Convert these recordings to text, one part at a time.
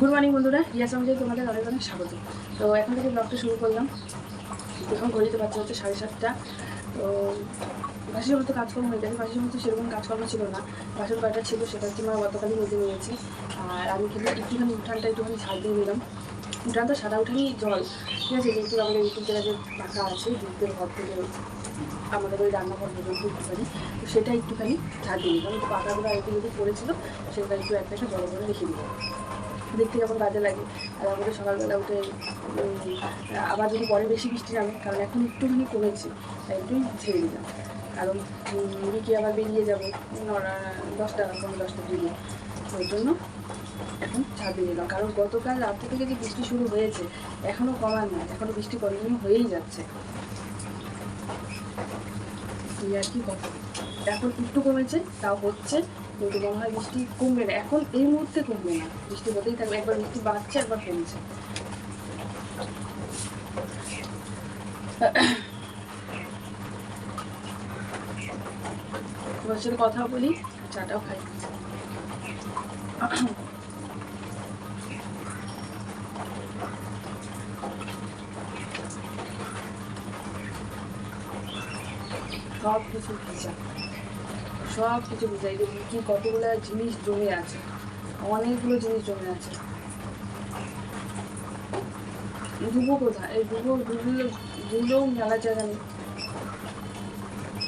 Morning বন্ধুরা। ইয়াস আমাদের তোমাদের অনেক অনেক স্বাগত। তো এখন থেকে ব্লগটা শুরু করলাম। এখন ঘড়িতে বাচ্চা হচ্ছে সাড়ে সাতটা। তো বাসের সমস্ত কাজকর্ম হয়ে গেছে। বাসের সমস্ত সেরকম কাজকর্ম ছিল না। বাসন কয়টা ছিল সেটা হচ্ছে আমার গতকালই মেজে নিয়েছি আর আমি কিন্তু একটুখানি উঠানটা একটুখানি ছাড় দিয়ে দিলাম। উঠান তো সাদা উঠানি জল। ঠিক আছে, যেহেতু আমাদের ইউটিউব জেলা যে পাখা আছে দুধের ঘর থেকে আমাদের ওই রান্নাঘর পর্যন্ত একটুখানি, তো সেটা একটুখানি ছাড় দিয়ে দিলাম। পাকাগুলো একটু যদি পড়েছিল, সেটা একটু একটা জল করে রেখে দিলাম। দেখতে কেমন কাজে লাগে। আর আমাদের সকালবেলা উঠে আবার যদি পরে বেশি বৃষ্টি নামে, কারণ এখন একটুখানি কমেছে, তাই একটুই ছেড়ে দিলাম। কারণ কি আবার বেরিয়ে যাব? নটা, দশটা পনেরো দশটার দিকে। ওই জন্য এখন ছাড় দিয়ে দিলাম। কারণ গতকাল রাত থেকে যে বৃষ্টি শুরু হয়েছে এখনও কমার না এখনও বৃষ্টি কন্টিনিউ হয়েই যাচ্ছে। এই আর কি এখন একটু কমেছে, তাও হচ্ছে কিন্তু মনে হয় বৃষ্টি কমবে না। এখন এই মুহূর্তে কমবে না। বৃষ্টি হতেই থাকবে একবার বৃষ্টি বাড়ছে, একবার কমছে। তোমার সাথে কথা বলি, চাটাও খাই। সব কিছু ভিজা। সব কিছু এই যে কি কতগুলো জিনিস জমে আছে। অনেকগুলো জিনিস জমে আছে। ডুবো কোথায়? এই ডুবো ডুবলে ডুবলেও মেলা জায়গা নেই।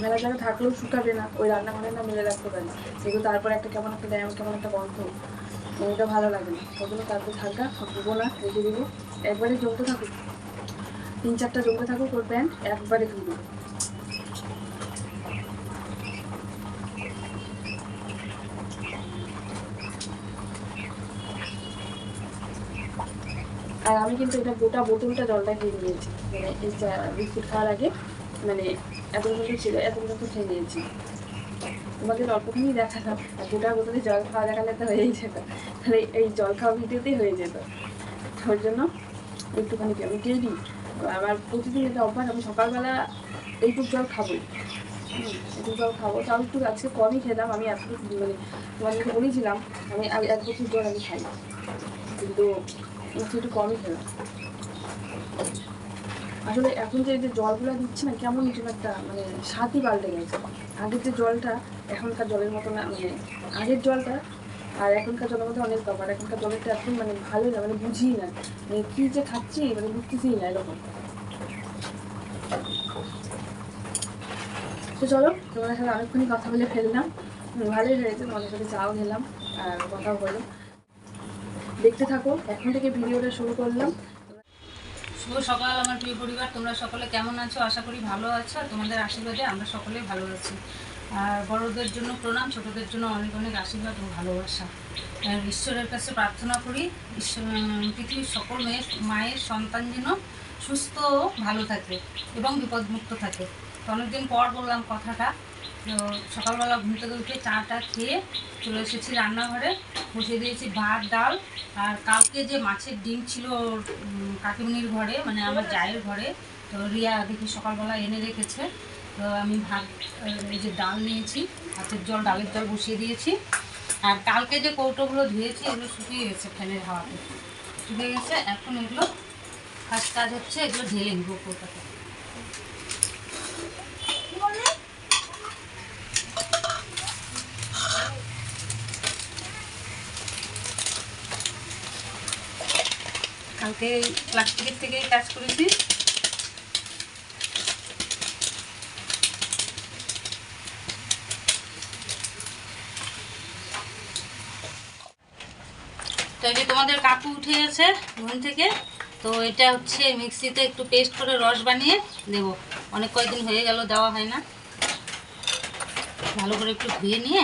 মেলা জায়গা থাকলেও শুকাবে না। ওই রান্নাঘরে না মেলে রাখতে পারি এগুলো তারপরে একটা কেমন একটা দেয় কেমন একটা গন্ধ ওইটা ভালো লাগে না। জন্য তারপর থাকা ডুবো না, রেখে দিব। একবারে জমতে থাকুক। তিন চারটা জমতে থাকুক ওর প্যান্ট, একবারে ধুয়ে আর আমি কিন্তু এটা গোটা বোতলটা জলটা খেয়ে নিয়েছি। মানে এই বিস্কুট খাওয়ার আগে মানে এত পর্যন্ত ছিল এত পর্যন্ত খেয়ে নিয়েছি। তোমাদের অল্পখানি দেখালাম, আর গোটা বোতলে জল খাওয়া দেখালে তো হয়েই যেত। তাহলে এই জল খাওয়া ভিডিওতেই হয়ে যেত। ওর জন্য একটুখানি আমি দিই আমার প্রতিদিন এটা অভ্যাস, আমি সকালবেলা এইটুক জল খাবোই। এইটুক জল খাব। তাও একটু আজকে কমই খেলাম আমি এত মানে তোমাদেরকে বলেছিলাম, আমি এক বছর জল আমি খাই। কিন্তু একটু কমই খেলাম আসলে এখন যে জলগুলো দিচ্ছে না, কেমন যেন একটা মানে স্বাদই পাল্টে গেছে। আগের যে জলটা এখনকার জলের মতো না মানে আগের জলটা আর এখনকার জলের মধ্যে অনেক ব্যাপার। এখনকার জলটা এখন মানে ভালোই না মানে বুঝিই না। মানে কী যে খাচ্ছি মানে বুঝতেছিই না এরকম। তো চলো তোমাদের সাথে কথা বলে ফেললাম। ভালোই হয়েছে তোমাদের সাথে চাও খেলাম আর কথাও হলো দেখতে থাকো। এখন থেকে ভিডিওটা শুরু করলাম। শুভ সকাল আমার প্রিয় পরিবার, তোমরা সকলে কেমন আছো? আশা করি ভালো আছো তোমাদের আশীর্বাদে আমরা সকলেই ভালো আছি। আর বড়দের জন্য প্রণাম, ছোটদের জন্য অনেক অনেক আশীর্বাদ ও ভালোবাসা। ঈশ্বরের কাছে প্রার্থনা করি, ঈশ্বর পৃথিবীর সকল মেয়ের, মায়ের সন্তান যেন সুস্থ ও ভালো থাকে এবং বিপদমুক্ত থাকে। অনেকদিন পর বললাম কথাটা সকালবেলা ঘুম থেকে উঠে চাটা খেয়ে চলে এসেছি রান্নাঘরে। বসিয়ে দিয়েছি ভাত, ডাল। আর কালকে যে মাছের ডিম ছিল কাকিমনির ঘরে মানে আমার জায়ের ঘরে, তো রিয়া দেখি সকালবেলা এনে রেখেছে। তো আমি ভাত এই যে ডাল নিয়েছি, ভাতের জল, ডালের জল বসিয়ে দিয়েছি। আর কালকে যে কৌটোগুলো ধুয়েছি, এগুলো শুকিয়ে গেছে ফ্যানের হাওয়াতে। শুকিয়ে গেছে, এখন এগুলো ফার্স্ট কাজ হচ্ছে, এগুলো ঢেলে নিব কৌটাতে। কালকে প্লাস্টিকের থেকেই কাজ করেছি। তো তোমাদের কাকু উঠে গেছে ঘুম থেকে, তো এটা হচ্ছে মিক্সিতে একটু পেস্ট করে রস বানিয়ে দেব। অনেক কয়েকদিন হয়ে গেল, দেওয়া হয় না। ভালো করে একটু ধুয়ে নিয়ে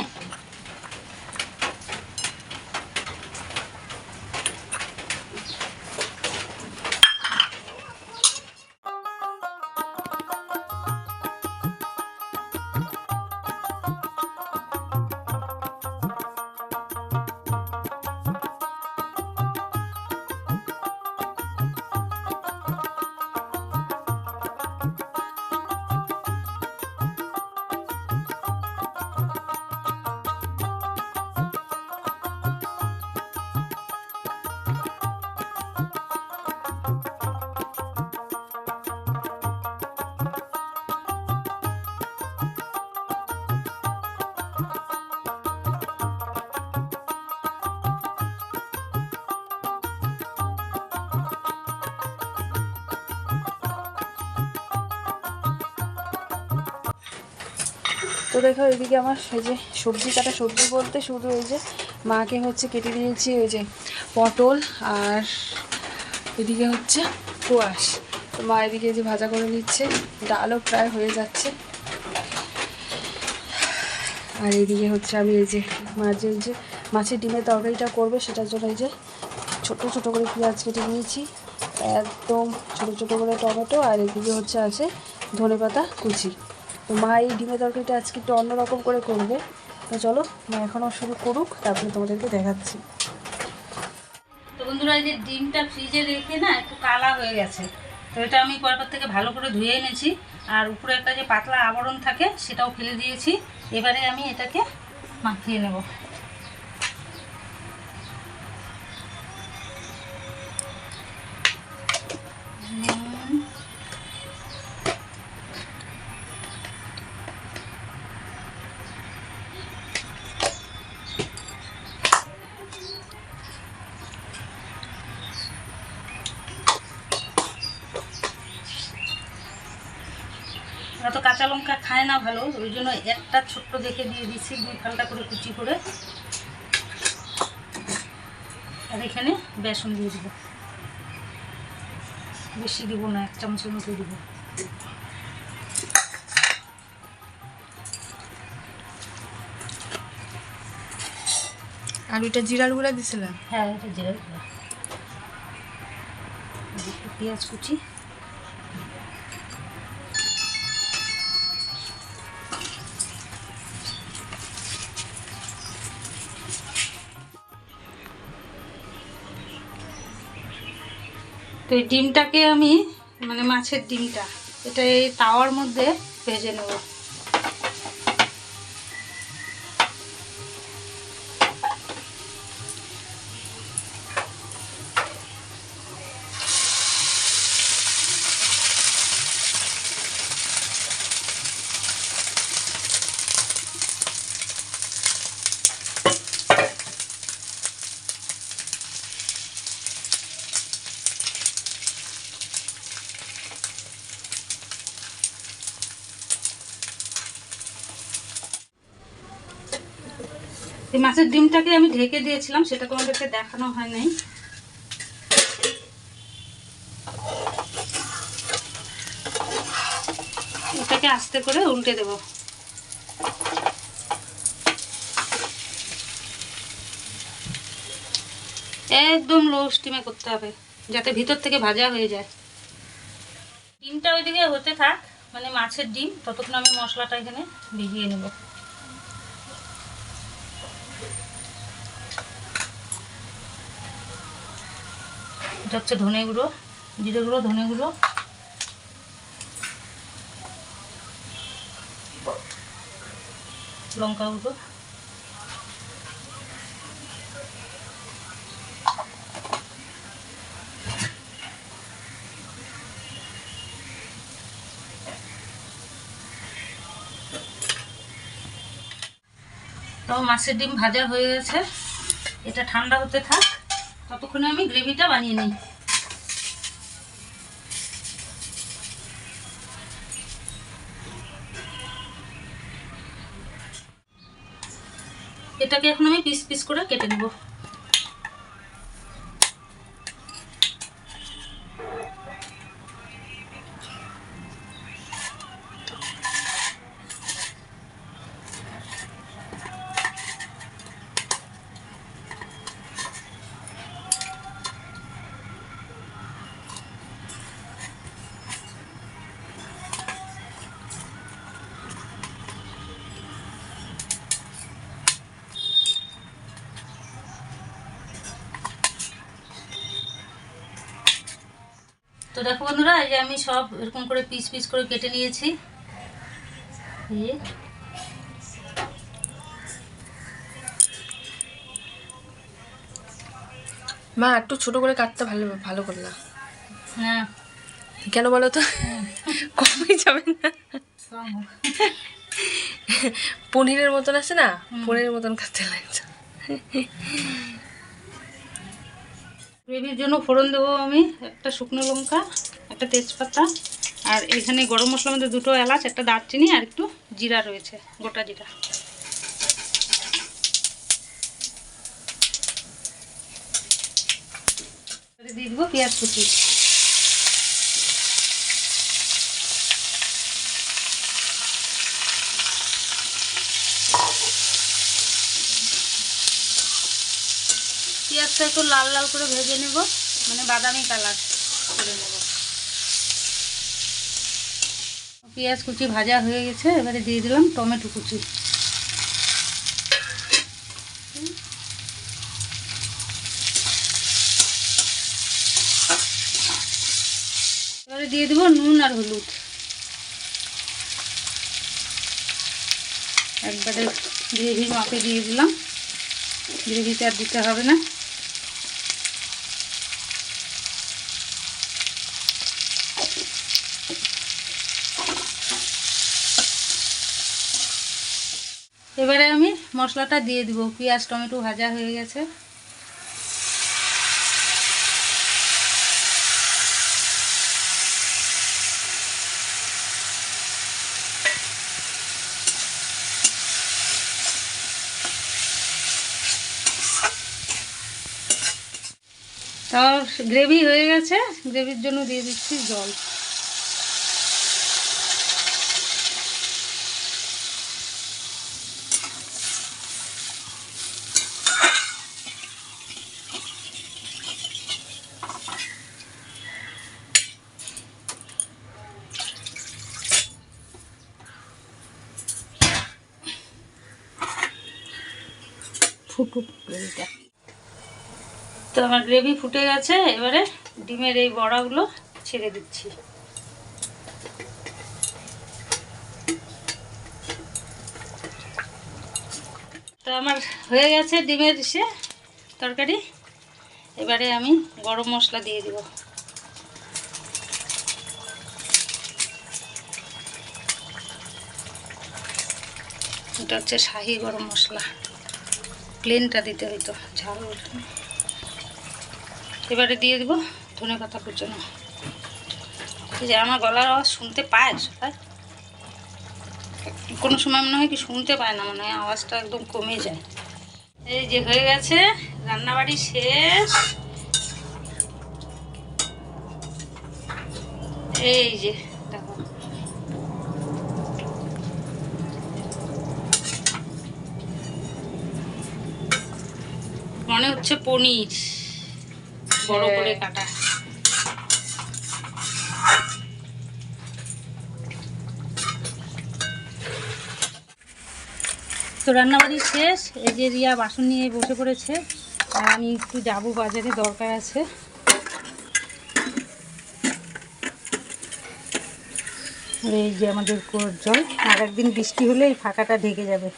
তো দেখো এদিকে আমার এই যে সবজি কাটা সবজি বলতে শুধু এই যে মাকে হচ্ছে কেটে দিয়েছি ওই যে পটল আর এদিকে হচ্ছে কোয়াশ। তো মা এদিকে যে ভাজা করে নিচ্ছে, ডালও প্রায় হয়ে যাচ্ছে। আর এদিকে হচ্ছে আমি এই যে মাঝে যে মাছের ডিমের তরকারিটা করবে, সেটার জন্য এই যে ছোট ছোট করে পেঁয়াজ কেটে নিয়েছি। একদম ছোট ছোট করে টমেটো আর এদিকে হচ্ছে আছে ধনে পাতা কুচি। তো মা এই ডিমের তরকারিটা আজকে একটু অন্যরকম করে করবে। তো চলো, মা এখনও শুরু করুক, তারপরে তোমাদেরকে দেখাচ্ছি। তো বন্ধুরা, এই যে ডিমটা ফ্রিজে রেখে না একটু কালা হয়ে গেছে। তো এটা আমি পরপর থেকে ভালো করে ধুয়ে এনেছি। আর উপরে একটা যে পাতলা আবরণ থাকে, সেটাও ফেলে দিয়েছি। এবারে আমি এটাকে মাখিয়ে নেব। ওরা তো কাঁচা লঙ্কা খায় না ভালো ওই জন্য একটা ছোট্ট দেখে দিয়ে দিচ্ছি দুই ফালটা করে কুচি করে। আর এখানে বেসন দিয়ে দিব। বেশি দিব না এক চামচের মতো দিব। আর ওইটা জিরার গুঁড়া দিছিলাম? হ্যাঁ এটা জিরা গুঁড়া। পেঁয়াজ কুচি। তো এই ডিমটাকে আমি মানে মাছের ডিমটা এটা এই তাওয়ার মধ্যে ভেজে নেব। এই মাছের ডিমটাকে আমি ঢেকে দিয়েছিলাম, সেটা তোমাদেরকে দেখানো হয় নাই এটাকে আস্তে করে উল্টে দেব। একদম লো স্টিমে করতে হবে, যাতে ভিতর থেকে ভাজা হয়ে যায়। ডিমটা ওইদিকে হতে থাক মানে মাছের ডিম, ততক্ষণ আমি মশলাটা এখানে ভিজিয়ে নেব। হচ্ছে ধনে গুঁড়ো, জিরে গুঁড়ো, ধনে গুঁড়ো। লঙ্কা গুঁড়ো। তো মাছের ডিম ভাজা হয়ে গেছে। এটা ঠান্ডা হতে থাক। ততক্ষণে আমি গ্রেভিটা বানিয়ে নিই। এটাকে এখন আমি পিস পিস করে কেটে নেব। দেখো বন্ধুরা এই যে আমি সব এরকম করে পিস পিস করে কেটে নিয়েছি। মা একটু ছোট করে কাটতে ভালো ভালো করলা হ্যাঁ। কেন বলো তো? কমই যাবে না। পনিরের মতন আছে না? পনিরের মতন কাটতে লাগছে। গ্রেভির জন্য ফোড়ন দেবো আমি, একটা শুকনো লঙ্কা, একটা তেজপাতা, আর এখানে গরম মশলার মধ্যে দুটো এলাচ, একটা দারচিনি আর একটু জিরা রয়েছে, গোটা জিরা। দিয়ে দেবো পেঁয়াজ কুচি। পেঁয়াজটা একটু লাল লাল করে ভেজে নেব। মানে বাদামি কালার করে নেব। পেঁয়াজ কুচি ভাজা হয়ে গেছে, এবারে দিয়ে দিলাম টমেটো কুচি। এবারে দিয়ে দেবো নুন আর হলুদ। একবারে গ্রেভি মাপে দিয়ে দিলাম। গ্রেভিতে আর দিতে হবে না। এবারে আমি মশলাটা দিয়ে দিব। পেঁয়াজ, টমেটো ভাজা হয়ে গেছে। তাও গ্রেভি হয়ে গেছে। গ্রেভির জন্য দিয়ে দিচ্ছি জল। ফুটুক তো আমার গ্রেভি ফুটে গেছে, এবারে ডিমের এই বড়াগুলো ছেড়ে দিচ্ছি। তো আমার হয়ে গেছে ডিমের সে তরকারি। এবারে আমি গরম মশলা দিয়ে দিব। এটা হচ্ছে শাহি গরম মশলা। প্লেনটা দিতে হইতো। ঝাল এবারে দিয়ে দিব ধনে পাতা কুচনো। যে আমার গলার আওয়াজ শুনতে পায় সবাই। কোনো সময় মনে হয় কি শুনতে পায় না, মনে হয় আওয়াজটা একদম কমে যায়। এই যে হয়ে গেছে, রান্নাবাড়ি শেষ। এই যে মনে হচ্ছে পনির। বড় করে কাটা। তো রান্নাবাড়ি শেষ। এই যে রিয়া বাসন নিয়ে বসে পড়েছে। আর আমি একটু যাব বাজারে দরকার আছে। এই যে আমাদের কুয়োর জল আর একদিন বৃষ্টি হলে এই ফাঁকাটা ঢেকে যাবে।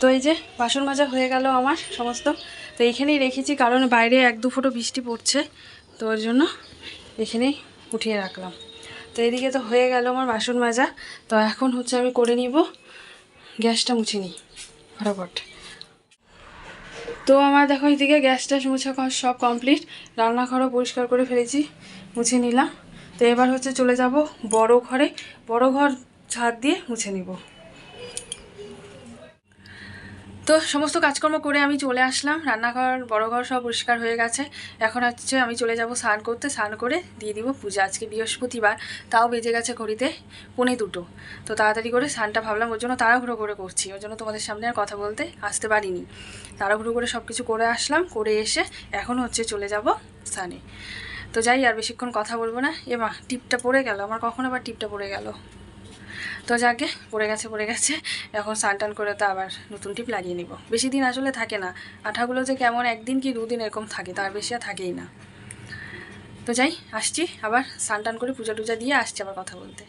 তো এই যে বাসন মাজা হয়ে গেল আমার সমস্ত। তো এইখানেই রেখেছি, কারণ বাইরে এক দু ফোঁটো বৃষ্টি পড়ছে, তো ওর জন্য এখানেই উঠিয়ে রাখলাম। তো এদিকে তো হয়ে গেল আমার বাসন মাজা, তো এখন হচ্ছে আমি করে নিব, গ্যাসটা মুছে নিই, ফটাফট। তো আমার দেখো এদিকে গ্যাস ট্যাস মুছে সব কমপ্লিট, রান্নাঘরও পরিষ্কার করে ফেলেছি, মুছে নিলাম। তো এবার হচ্ছে চলে যাব বড় ঘরে, বড় ঘর ছাদ দিয়ে মুছে নিব। তো সমস্ত কাজকর্ম করে আমি চলে আসলাম। রান্নাঘর বড় ঘর সব পরিষ্কার হয়ে গেছে। এখন হচ্ছে আমি চলে যাব স্নান করতে। স্নান করে দিয়ে দিব পূজা। আজকে বৃহস্পতিবার, তাও বেজে গেছে ঘড়িতে পৌনে দুটো। তো তাড়াতাড়ি করে স্নানটা ভাবলাম, ওর জন্য তাড়াহুড়ো করে করছি। ওর জন্য তোমাদের সামনে আর কথা বলতে আসতে পারিনি। তাড়াহুড়ো করে সব কিছু করে আসলাম, করে এসে এখন হচ্ছে চলে যাব স্নানে তো যাই, আর বেশিক্ষণ কথা বলব না। এ মা, টিপটা পড়ে গেল। আমার কখন আবার টিপটা পড়ে গেল? তো যাকে, পড়ে গেছে পড়ে গেছে। এখন স্নান টান করে তো আবার নতুন টিপ লাগিয়ে নিব। বেশি দিন আসলে থাকে না। আঠাগুলো যে কেমন একদিন কি দুদিন এরকম থাকে, তার বেশি আর থাকেই না। তো যাই, আসছি। আবার স্নান টান করে পূজা টুজা দিয়ে আসছি আবার কথা বলতে।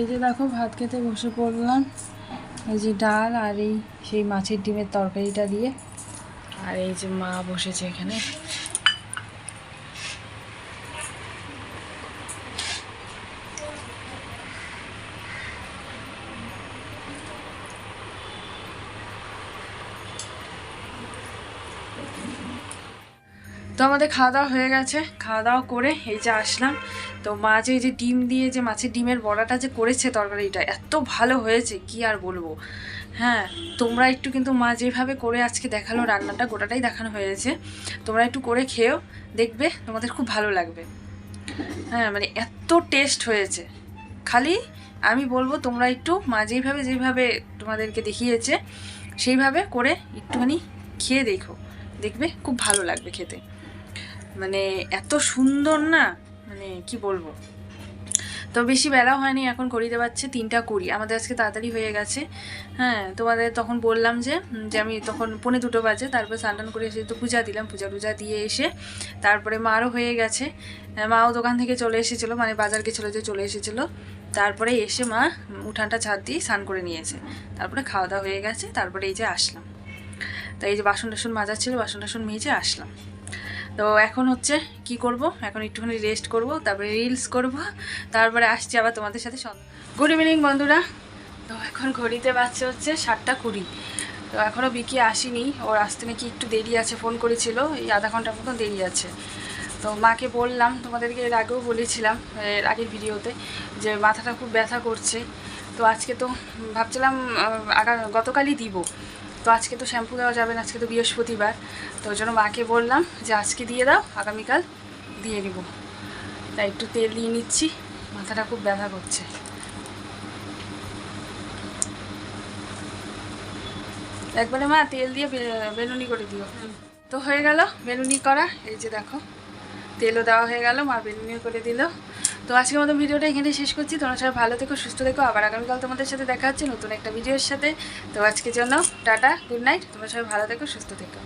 এই যে দেখো ভাত খেতে বসে পড়লাম। এই যে ডাল আর এই সেই মাছের ডিমের তরকারিটা দিয়ে। আর এই যে মা বসেছে এখানে। তো আমাদের খাওয়া দাওয়া হয়ে গেছে। খাওয়া দাওয়া করে এই যে আসলাম। তো মা যে এই যে ডিম দিয়ে যে মাছের ডিমের বড়াটা যে করেছে তরকারিটা, এত ভালো হয়েছে, কি আর বলব? হ্যাঁ তোমরা একটু কিন্তু মা যেভাবে করে আজকে দেখাল রান্নাটা, গোটাটাই দেখানো হয়েছে। তোমরা একটু করে খেয়েও দেখবে, তোমাদের খুব ভালো লাগবে। হ্যাঁ মানে এত টেস্ট হয়েছে। খালি আমি বলব, তোমরা একটু মা যেইভাবে যেভাবে তোমাদেরকে দেখিয়েছে, সেইভাবে করে একটুখানি খেয়ে দেখো। দেখবে খুব ভালো লাগবে খেতে। মানে এত সুন্দর না মানে কি বলব? তো বেশি বেলা হয়নি, এখন করিতে পারছে, তিনটা কুড়ি। আমাদের আজকে তাড়াতাড়ি হয়ে গেছে। হ্যাঁ তোমাদের তখন বললাম যে যে আমি তখন পৌনে দুটো বাজে, তারপরে স্নান করে এসে তো পূজা দিলাম, পূজা টুজা দিয়ে এসে, তারপরে মারও হয়ে গেছে। মাও দোকান থেকে চলে এসেছিল মানে বাজার গেছিল যে চলে এসেছিল। তারপরে এসে মা উঠানটা ছাদ দিয়ে স্নান করে নিয়েছে। তারপরে খাওয়া দাওয়া হয়ে গেছে, তারপরে এই যে আসলাম। তো এই যে বাসন টাসন মাজা ছিল, বাসন টাসন মেজে আসলাম। তো এখন হচ্ছে কি করব? এখন একটুখানি রেস্ট করব, তারপরে রিলস করব, তারপরে আসছি আবার তোমাদের সাথে গুড ইভিনিং বন্ধুরা। তো এখন ঘড়িতে বাচ্চা হচ্ছে সাতটা কুড়ি। তো এখনও বিকি আসেনি, ওর আসতে নাকি একটু দেরি আছে ফোন করেছিল, এই আধা ঘণ্টার মতন দেরি আছে। তো মাকে বললাম, তোমাদেরকে এর আগেও বলেছিলাম, এর আগের ভিডিওতে, যে মাথাটা খুব ব্যথা করছে। তো আজকে তো ভাবছিলাম আগা গতকালই দিব। তো আজকে তো শ্যাম্পু দেওয়া যাবে না, আজকে তো বৃহস্পতিবার। তো ওই জন্য মাকে বললাম যে আজকে দিয়ে দাও, আগামীকাল দিয়ে দিব তাই একটু তেল দিয়ে নিচ্ছি, মাথাটা খুব ব্যথা করছে। একবারে মা তেল দিয়ে বেলুনি করে দিও। তো হয়ে গেল বেনুনি করা, এই যে দেখো, তেলও দেওয়া হয়ে গেল, মা বেনুনিও করে দিল। তো আজকে মতো ভিডিওটা এখানে শেষ করছি। তোমরা সবাই ভালো থেকো, সুস্থ থেকো। আবার আগামীকাল তোমাদের সাথে দেখা হচ্ছে নতুন একটা ভিডিওর সাথে। তো আজকের জন্য টাটা, গুড নাইট। তোমরা সবাই ভালো থেকো, সুস্থ থেকো।